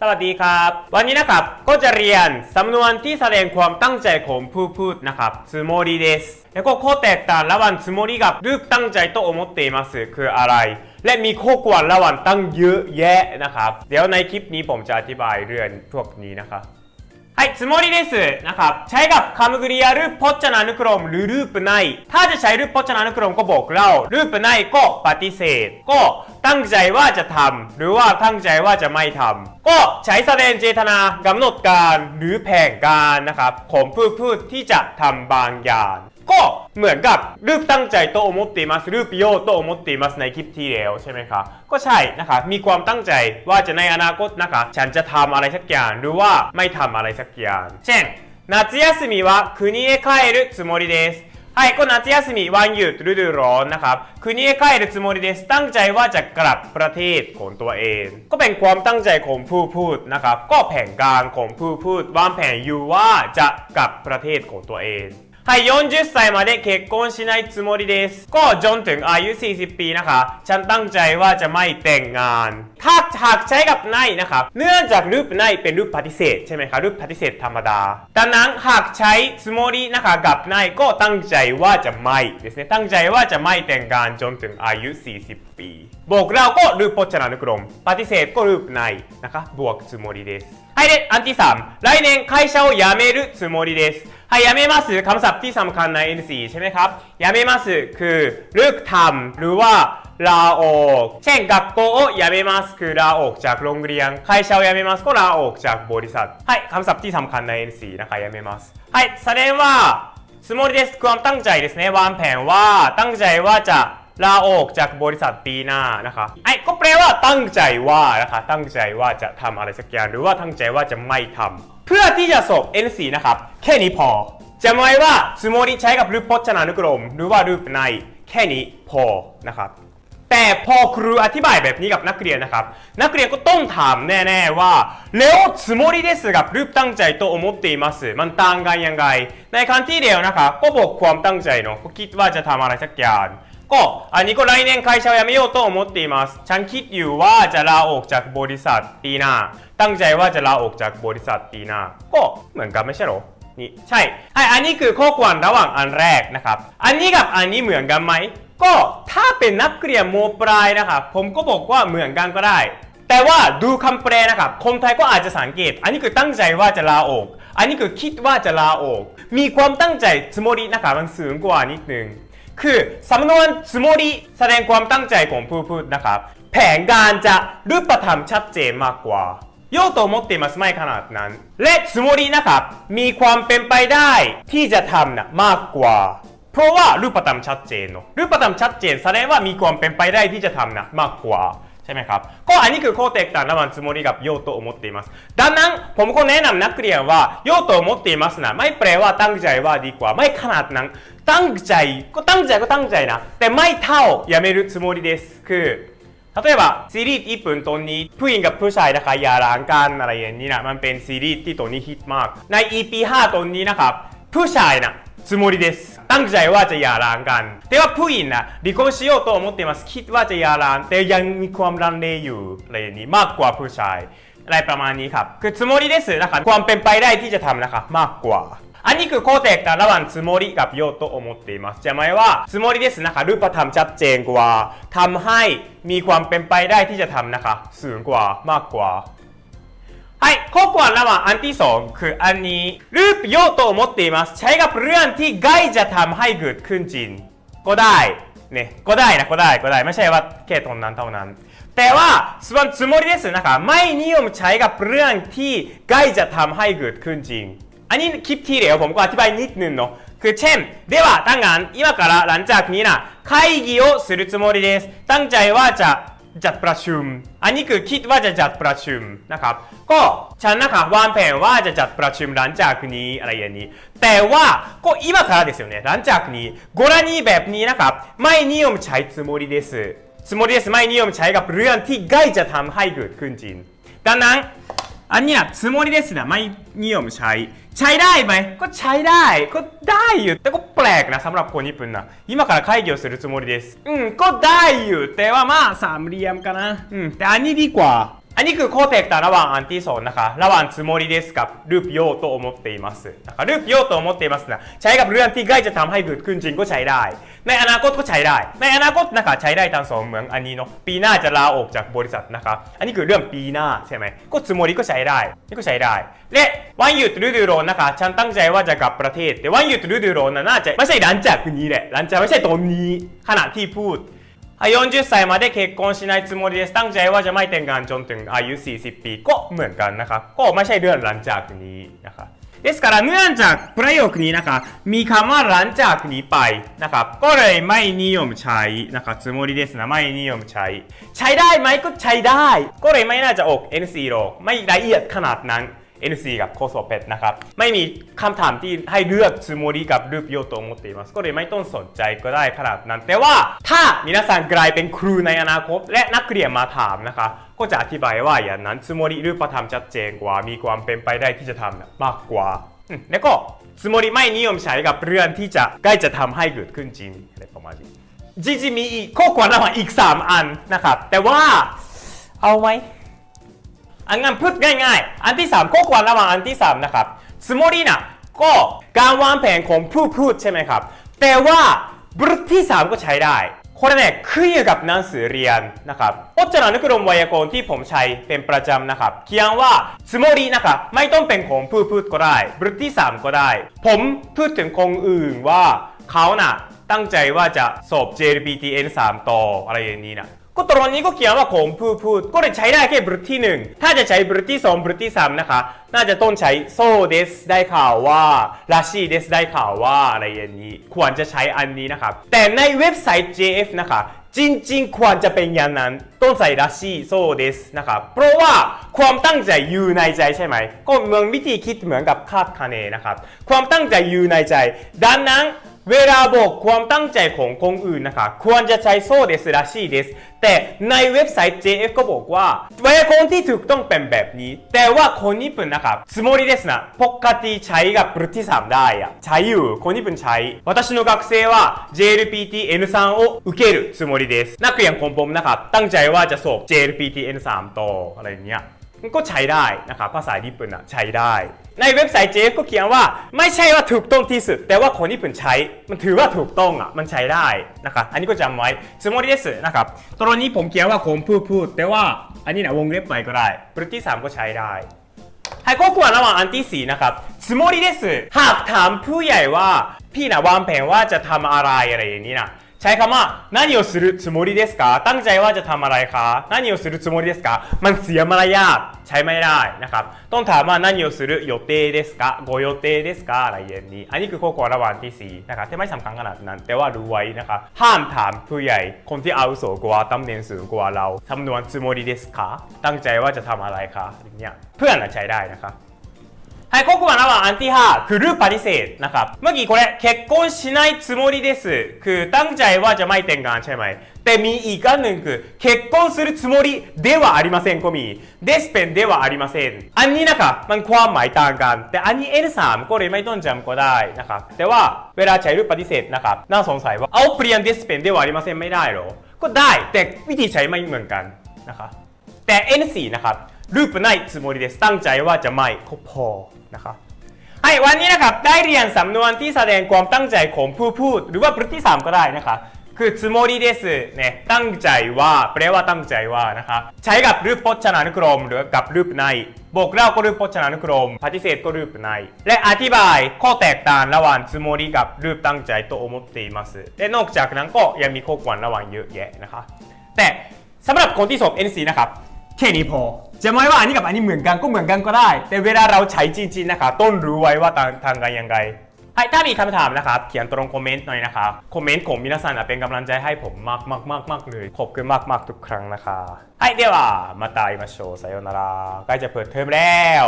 สวัสดีครับ วันนี้นะครับก็จะเรียนสำนวนที่แสดงความตั้งใจของผู้พูดนะครับつもりですแล้วก็ข้อแตกต่างระหว่างつもりกับรูปตั้งใจと思っていますคืออะไร และมีข้อกวนระหว่างตั้งเยอะแยะนะครับ เดี๋ยวในคลิปนี้ผมจะอธิบายเรื่องพวกนี้นะครับ はい、つもりですนะครับ ใช้กับคำกริยารูปพจนานุกรมหรือรูปในถ้าจะใช้รูปพจนานุกรมก็บอกเรา รูปในก็ปฏิเสธ ก็ตั้งใจว่าจะทำหรือว่าตั้งใจว่าจะไม่ทำก็ใช้แสดงเจตนากำหนดการหรือแผนการนะครับของผู้พูดที่จะทำบางอย่าง ก็ เหมือนกับรูปตั้งใจโตโอมติมัสรูปโยโตโอมติมัสในคลิปที่แล้วใช่ไหมครับก็ใช่นะครับมีความตั้งใจว่าจะในอนาคตนะคะฉันจะทำอะไรสักอย่างหรือว่าไม่ทำอะไรสักอย่าง เช่น夏休みは国へ帰るつもりですはいก็夏休みวันหยุดฤดูร้อนนะครับ国へ帰るつもりですตั้งใจว่าจะกลับประเทศของตัวเอง ก็เป็นความตั้งใจของผู้พูดนะครับก็แผนการของผู้พูดวางแผนอยู่ว่าจะกลับประเทศของตัวเอง はい、40歳まで結婚しないつもりですก็จนถึงอายุ 40 ปีนะคะ ฉันตั้งใจว่าจะไม่แต่งงาน ถ้าหากใช้กับในนะครับ เนื่องจากรูปในเป็นรูปปฏิเสธใช่ไหมคะรูปปฏิเสธธรรมดา ดังนั้นหากใช้つもりนะคะกับในก็ตั้งใจว่าจะไม่ですねตั้งใจว่าจะไม่แต่งงานจนถึงอายุ 40 ปี บอกเราก็รูปพจนานุกรม ปฏิเสธก็รูปในนะคะบวกつもりですはいで、อันที่3来年会社を辞めるつもりです ฮายาเมมัสคำศัพท์ที่สำคัญใน N4 ใช่ไหมครับยาเมมัสคือเลิกทำหรือว่าลาออก เช่น学校を辞めますคือลาออกจากโรงเรียน会社を辞めますก็ลาออกจากบริษัทはいคำศัพท์ที่สำคัญใน N4 นะคะ辞めますはいแสดงว่าสมมติですความตั้งใจですねวางแผนว่าตั้งใจว่าจะลาออกจากบริษัทปีหน้านะคะไอ้ก็แปลว่าตั้งใจว่านะคะตั้งใจว่าจะทำอะไรสักอย่างหรือว่าตั้งใจว่าจะไม่ทำ เพื่อที่จะสอบ N4 นะครับ แค่นี้พอจำไว้ว่าสมมติใช้กับรูปพจนานุกรม หรือว่ารูปในแค่นี้พอนะครับ แต่พอครูอธิบายแบบนี้กับนักเรียนนะครับ นักเรียนก็ต้องถามแน่ๆว่าแล้วつもりですกับรูปตั้งใจと思っていますมันต่างกันยังไง ในครั้งที่เดียวนะครับก็บอกความตั้งใจเนาะก็คิดว่าจะทำอะไรสักอย่าง ก็อันนี้ก็来年会社を辞めようと思っていますฉันคิดอยู่ว่าจะลาออกจากบริษัทปีหน้า ตั้งใจว่าจะลาออกจากบริษัทปีหน้า ก็เหมือนกันไม่ใช่หรอนี่ใช่ไออันนี้คือข้อความระหว่างอันแรกนะครับ อันนี้กับอันนี้เหมือนกันไหม ก็ถ้าเป็นนักเรียนโมปลายนะครับผมก็บอกว่าเหมือนกันก็ได้ แต่ว่าดูคำแปลนะครับคนไทยก็อาจจะสังเกต อันนี้คือตั้งใจว่าจะลาออก อันนี้คือคิดว่าจะลาออก มีความตั้งใจสมรินะครับมันสูงกว่านิดนึงคือสำนวนสมริแสดงความตั้งใจของผู้พูดนะครับ แผนการจะรูปธรรมชัดเจนมากกว่า โยโตโมเตมัสไม่ขนาดนั้น และสมรินะครับ มีความเป็นไปได้ที่จะทำนะมากกว่า เพราะว่ารูปธรรมชัดเจนเนอะรูปธรรมชัดเจนแสดงว่ามีความเป็นไปได้ที่จะทำนะมากกว่าใช่ไหมครับ ก็อันนี้คือข้อแตกต่างระหว่างสมริกับโยโตโมเตมัสดังนั้นผมก็แนะนำนักเรียนว่าโยโตโมเตมัสนะไม่แปลว่าตั้งใจว่าดีกว่า ไม่ขนาดนั้น ตั้งใจก็ตั้งใจก็ตั้งใจนะ แต่ไม่เท่าやめるつもりですคือ 例えばซีรีส์ญี่ปุ่นตอนนี้ผู้หญิงกับผู้ชายนะคะอย่าร้างกันอะไรอย่างนี้นะมันเป็นซีรีส์ที่ตอนนี้ฮิตมาก ใน EP 5ตอนนี้นะครับผู้ชายนะつもりですตั้งใจว่าจะอย่าร้างกัน แต่ว่าผู้หญิงนะ離婚しようと思ってますคิดว่าจะอย่าร้างแต่ยังมีความรังเลอยู่อะไรอย่างนี้มากกว่าผู้ชาย อะไรประมาณนี้ครับ คือつもりですนะครับความเป็นไปได้ที่จะทำนะครับมากกว่า อันนี้คือข้อแตกต่างระหว่างつもりกับโยโตโอโมเตมัสจะหมายว่าつもりですนะคะรูปธรรมชัดเจนกว่าทำให้มีความเป็นไปได้ที่จะทำนะคะสูงกว่ามากกว่า はいข้อความระหว่างอันที่สองคืออันนี้รูปโยโตโอโมเตมัสใช้กับเรื่องที่ใกล้จะทำให้เกิดขึ้นจริง ก็ได้เนี่ยก็ได้นะก็ได้ก็ได้ไม่ใช่ว่าแค่ตรงนั้นเท่านั้น แต่ว่าส่วนつもりですนะคะไม่นิยมใช้กับเรื่องที่ใกล้จะทำให้เกิดขึ้นจริง อันนี้คลิปที่เดียวผมก็อธิบายนิดนึงเนาะคือเช่นではถ้างั้น今からหลังจากนี้นะ会議をするつもりですตั้งใจว่าจะจัดประชุม อันนี้คือคิดว่าจะจัดประชุมนะครับ ก็ฉันนะคะวางแผนว่าจะจัดประชุมหลังจากนี้อะไรอย่างนี้ แต่ว่าก็今からですよねหลังจากนี้กรณีแบบนี้นะครับไม่นิยมใช้つもりですつもりですไม่นิยมใช้กับเรื่องที่ใกล้จะทำให้เกิดขึ้นจริง ดังนั้น อันเนี้ยつもりですนะไม่นิยมใช้ ใช้ได้ไหมก็ใช้ได้ก็ได้อยู่แต่ก็แปลกนะสำหรับคนญี่ปุ่นนะ今から会議をするつもりですอืมก็ได้อยู่แต่ว่ามาสามเหลี่ยมกันนะอืมแต่อันนี้ดีกว่า อันนี้คือข้อแตกต่างระหว่างอันที่สองนะคะ ระหว่างつもりですกับรูปโยと思っていますนะคะรูปโยと思っていますนะใช้กับเรื่องที่ใกล้จะทำให้เกิดขึ้นจริงก็ใช้ได้ ในอนาคตก็ใช้ได้ ในอนาคตนะคะใช้ได้ทั้งสองเหมือนอันนี้เนาะปีหน้าจะลาออกจากบริษัทนะคะ อันนี้คือเรื่องปีหน้าใช่ไหมก็つもりก็ใช้ได้ นี่ก็ใช้ได้ และวันหยุดฤดูร้อนนะคะ ฉันตั้งใจว่าจะกลับประเทศ แต่วันหยุดฤดูร้อนนะน่าจะไม่ใช่หลังจากนี้แหละหลังจากไม่ใช่ตอนนี้ขณะที่พูด はい40歳まで結婚しないつもりですตั้งใจว่าจะไม่แต่งงานจนถึงอายุ 40 ปีก็เหมือนกันนะครับ ก็ไม่ใช่เดือนหลังจากนี้นะครับですからเนื่องจากประโยคนี้นะคะมีคำว่าหลังจากนี้ไปนะครับ ก็เลยไม่นิยมใช้นะครับつもりですนะไม่นิยมใช้ ใช้ได้ไหมก็ใช้ได้ ก็เลยไม่น่าจะออก NC หรอกไม่ละเอียดขนาดนั้น NC กับโคโซเปตนะครับ ไม่มีคำถามที่ให้เลือกซูโมริกับรูปโยโตโมติมัสก็เลยไม่ต้องสนใจก็ได้ขนาดนั้น แต่ว่าถ้ามีนักสังกลายเป็นครูในอนาคต และนักเรียนมาถามนะคะ ก็จะอธิบายว่าอย่างนั้นซูโมริรูปธรรมชัดเจนกว่า มีความเป็นไปได้ที่จะทำมากกว่า แล้วก็ซูโมริไม่นิยมใช้กับเรื่องที่จะใกล้จะทำให้เกิดขึ้นจริงอะไรประมาณนี้จริงๆมีอีกข้อความระหว่างอีก 3 อันนะครับแต่ว่าเอาไหม อันงั้นพูดง่ายๆ อันที่ 3 ข้อความระหว่างอันที่ 3 นะครับสมมตินะก็การวางแผนของผู้พูดใช่ไหมครับ แต่ว่าบทที่ 3 ก็ใช้ได้これねขึ้นอยู่กับหนังสือเรียนนะครับพจนานุกรมไวยากรณ์ที่ผมใช้เป็นประจำนะครับ เขียนว่าสมมตินะครับ ไม่ต้องเป็นของผู้พูดก็ได้บทที่ 3 ก็ได้ ผมพูดถึงคนอื่นว่าเขาน่ะตั้งใจว่าจะสอบ JLPT N3 ต่ออะไรอย่างนี้นะ ก็ตอนนี้ก็เขียนว่าของผู้พูดก็เลยใช้ได้แค่บทที่ 1 ถ้าจะใช้บทที่2บทที่3นะคะ น่าจะต้องใช้โซเดสได้ข่าวว่าราชีเดสได้ข่าวว่าอะไรอย่างนี้ ควรจะใช้อันนี้นะครับ แต่ในเว็บไซต์ JF นะคะจริงๆ ควรจะเป็นอย่างนั้นต้องใส่ราชีโซเดสนะครับเพราะว่าความตั้งใจอยู่ในใจใช่ไหม ก็เมือนวิธีคิดเหมือนกับคาดคะเนนะครับ ความตั้งใจอยู่ในใจ ดังนั้น เวลาบอกความตั้งใจของคนอื่นนะคะ ควรจะใช้โซเดสราชีเดสแต่ในเว็บไซต์ JF ก็บอกว่าแวคนที่ถูกต้องเป็นแบบนี้ แต่ว่าคนญี่ปุ่นนะครับสมมติเดสนะปกติใช้กับรุ่นที่สามได้อใช้อยู่คนญี่ปุ่นใช้私の学生は JLPT N3 を受けるつもりですนักเรียนขอผมนะครับตั้งใจว่าจะสอบ JLPT N3 ต่ออะไรเงี้ย ก็ใช้ได้นะครับภาษาญี่ปุ่นอะใช้ได้ ในเว็บไซต์เจฟก็เขียนว่าไม่ใช่ว่าถูกต้องที่สุด แต่ว่าคนญี่ปุ่นใช้ มันถือว่าถูกต้องอะมันใช้ได้นะครับอันนี้ก็จำไว้สมมติเดสนะครับตอนนี้ผมเขียนว่าผมพูดพูด แต่ว่าอันนี้นะวงเล็บใหม่ก็ได้บทที่ 3 ก็ใช้ได้ให้ก็ควรระวังอันที่ 4 นะครับสมมติเดสหากถามผู้ใหญ่ว่าพี่นะวางแผนว่าจะทำอะไรอะไรอย่างนี้นะ ใช้คำว่านั่นโยสุรุมาตั้งใจว่าจะทำอะไรคะนั่นโยสุรุซุโมริเดสกามันเสียมารยาทใช้ไม่ได้นะครับ ต้องถามว่านั่นโยสุรุโยเตเดสกาโอะไรอย่างนี้ อันนี้คือข้อความระหว่างที่ 4 นะครับที่ไม่สำคัญขนาดนั้น แต่ว่ารู้ไว้นะครับ ห้ามถามผู้ใหญ่ คนที่อาวุโสกว่าตำแหน่งสูงกว่าเราจำนวนซุโมริเดสกตั้งใจว่าจะทำอะไรค่าเงี้ยเพื่อนใช้ได้นะครับ はい、ここはระหว่างอันที่5คือรูปปฏิเสธนะครับ เมื่อกี้これ結婚しないつもりですคือตั้งใจว่าจะไม่แต่งงานใช่ไหม แต่มีอีกอันหนึ่งคือ結婚するつもりではありませんก็มีですเป็นではありませんอันนี้นะครับมันความหมายต่างกัน แต่อันนี้ N3 ก็เลยไม่ต้องจำก็ได้นะครับ แต่ว่าเวลาใช้รูปปฏิเสธนะครับ น่าสงสัยว่าเอาเปลี่ยนですเป็นではありませんไม่ได้หรอ ก็ได้ แต่วิธีใช้ไม่เหมือนกันนะครับ แต่ N4 นะครับ รูปないつもりですตั้งใจว่าจะไม่ก็พอ นะครับให้วันนี้นะครับ ได้เรียนสำนวนที่แสดงความตั้งใจของผู้พูด หรือว่าบทที่ 3 ก็ได้นะครับ คือつもりですเนี่ยตั้งใจว่าแปลว่าตั้งใจว่านะครับใช้กับรูปพจนานุกรม หรือกับรูปในบอกเล่าก็รูปพจนานุกรม ปฏิเสธก็รูปใน และอธิบายข้อแตกต่างระหว่างつもりกับรูปตั้งใจと思っていますและนอกจากนั้นก็ยังมีข้อควรระหว่างเยอะแยะนะครับ แต่สำหรับคนที่สอบ NC นะครับ แค่นี้พอ จะไม่ว่าอันนี้กับอันนี้เหมือนกันก็เหมือนกันก็ได้ แต่เวลาเราใช้จริงๆนะคะต้นรู้ไว้ว่าทางทางกันยังไงไอ้ถ้ามีคำถามนะครับ เขียนตรงคอมเมนต์หน่อยนะครับ คอมเมนต์ของมินาซันเป็นกำลังใจให้ผมมากมากมากมากเลย ขอบคุณมากมากทุกครั้งนะคะให้เดี๋ยวมาตายมาโชว์สายอนาราใกล้จะเปิดเทอมแล้ว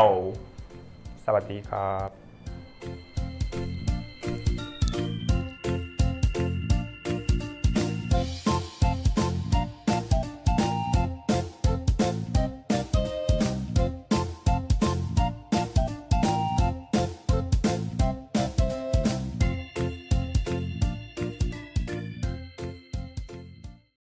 สวัสดีครับ